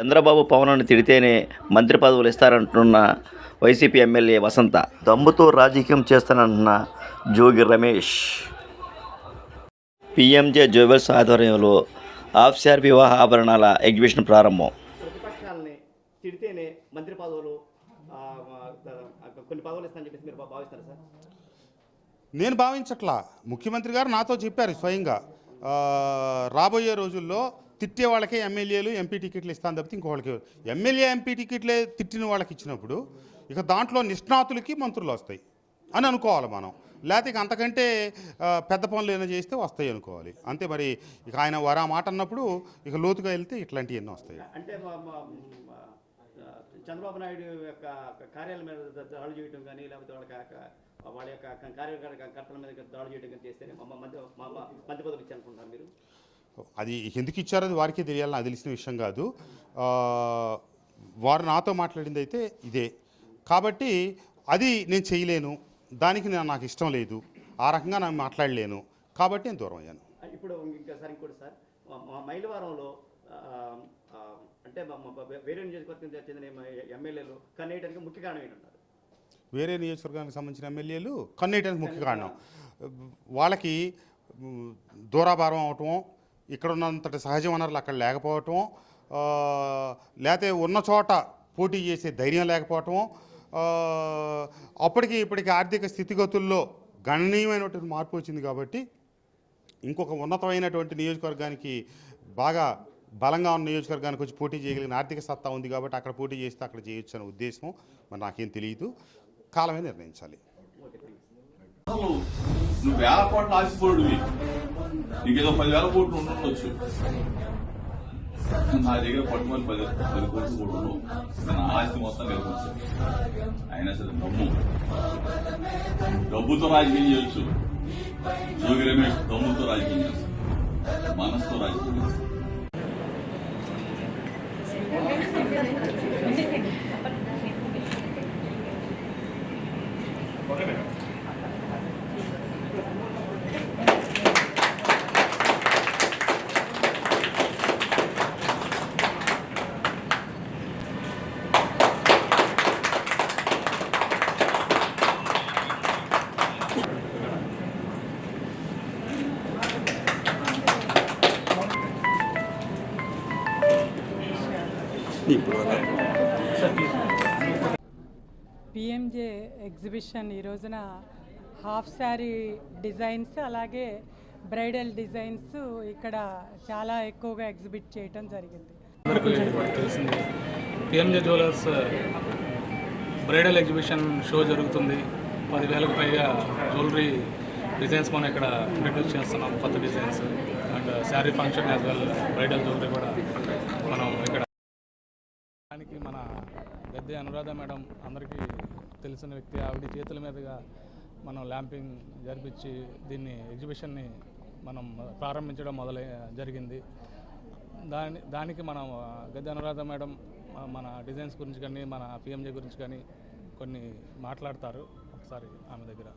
చంద్రబాబు పవన్ను తిడితేనే మంత్రి పదవులు ఇస్తారంటున్న YCP MLA Vasantha. దమ్ముతో రాజకీయం చేస్తానంటున్న జోగి రమేష్. పిఎంజే జ్యువెల్స్ ఆధ్వర్యంలో ఆఫ్షార్ వివాహ ఆభరణాల ఎగ్జిబిషన్ ప్రారంభం. ప్రతిపక్షాలని తిడితేనే మంత్రి పదవులు కొన్ని పదవులు ఇస్తానని చెప్పేసి మీరు భావిస్తారు సార్? నేను భావించట్లా. ముఖ్యమంత్రి గారు నాతో చెప్పారు స్వయంగా. రాబోయే రోజుల్లో తిట్టే వాళ్ళకే ఎమ్మెల్యేలు ఎంపీ టికెట్లు ఇస్తాను తప్పితే ఇంకోళ్ళకి ఎమ్మెల్యే ఎంపీ టికెట్లే తిట్టిన వాళ్ళకి ఇచ్చినప్పుడు ఇక దాంట్లో నిష్ణాతులకి మంత్రులు వస్తాయి అని అనుకోవాలి మనం. లేకపోతే ఇక అంతకంటే పెద్ద పనులు ఏమైనా చేస్తే వస్తాయి అనుకోవాలి. అంతే మరి ఇక ఆయన వరా మాట అన్నప్పుడు ఇక లోతుగా వెళ్తే ఇట్లాంటివి ఎన్నో వస్తాయి. అంటే చంద్రబాబు నాయుడు యొక్క కార్యాలయం మీద దా- దాడులు చేయడం కానీ లేకపోతే వాళ్ళ యొక్క- వాళ్ళ యొక్క కార్యకర్తల మీద దాడులు చేయడం కానీ చేస్తే మా మధ్య మా మా ఇచ్చి అనుకుంటారు మీరు? అది ఎందుకు ఇచ్చారో అది వారికే తెలియాలని నాకు తెలిసిన విషయం కాదు. వారు నాతో మాట్లాడింది అయితే ఇదే. కాబట్టి అది నేను చేయలేను. దానికి నా- నాకు ఇష్టం లేదు. ఆ రకంగా నేను మాట్లాడలేను. కాబట్టి నేను దూరం అయ్యాను. ఇప్పుడు ఇంకోసారి ఇంకోటి సార్. మైలవరంలో అంటే వేరే నియోజకవర్గం చెందిన ఎమ్మెల్యేలు కన్నేయడానికి ముఖ్య కారణం ఏంటన్నారు వేరే నియోజకవర్గానికి సంబంధించిన ఎమ్మెల్యేలు కన్నేయడానికి ముఖ్య కారణం. వాళ్ళకి దూరాభారం అవటం ఇక్కడ ఉన్నంతటి సహజ వనరులు అక్కడ లేకపోవటం లేకపోతే ఉన్న చోట పోటీ చేసే ధైర్యం లేకపోవటం అప్పటికి ఇప్పటికి ఆర్థిక స్థితిగతుల్లో గణనీయమైనటువంటి మార్పు వచ్చింది కాబట్టి ఇంకొక ఉన్నతమైనటువంటి నియోజకవర్గానికి బాగా బలంగా ఉన్న నియోజకవర్గానికి వచ్చి పోటీ చేయగలిగిన ఆర్థిక సత్తా ఉంది కాబట్టి అక్కడ పోటీ చేస్తే అక్కడ చేయొచ్చు అనే ఉద్దేశం మరి నాకేం తెలియదు. కాలమే నిర్ణయించాలి. నువ్వు వేల కోట్ల ఆశపోడువి నీకేదో పదివేల కోట్లు ఉండొచ్చు. నా దగ్గర పట్టుమని పది పది కోట్లు కూడా ఉండవు నా ఆస్తి మొత్తం కల్పించాను అయినా సరే డబ్బు. డబ్బుతో రాజకీయం చేయొచ్చు. జోగి రమేష్ దమ్ముతో రాజకీయం చేస్తాడు. మనసుతో రాజకీయం చేస్తాడు. పిఎంజే ఎగ్జిబిషన్ ఈ రోజున హాఫ్ శారీ డిజైన్స్ అలాగే బ్రైడల్ డిజైన్స్ ఇక్కడ చాలా ఎక్కువగా ఎగ్జిబిట్ చేయటం జరిగింది. తెలిసింది PMJ jewellers bridal exhibition show జరుగుతుంది. పదివేలకు పైగా జ్యువెలరీ డిజైన్స్ మనం ఇక్కడ ఇంట్రడ్యూస్ చేస్తున్నాం కొత్త designs and sari function as well bridal jewellery కూడా మనం ఇక్కడ గద్దె అనురాధ మేడం అందరికీ తెలిసిన వ్యక్తి ఆవిడ చేతుల మీదుగా మనం ల్యాంపింగ్ జరిపించి దీన్ని ఎగ్జిబిషన్ని మనం ప్రారంభించడం మొదలై జరిగింది. దాని దానికి మనం గద్దె అనురాధ మేడం మన డిజైన్స్ గురించి కానీ మన పిఎంజే గురించి కానీ కొన్ని మాట్లాడతారు. ఒకసారి ఆమె దగ్గర.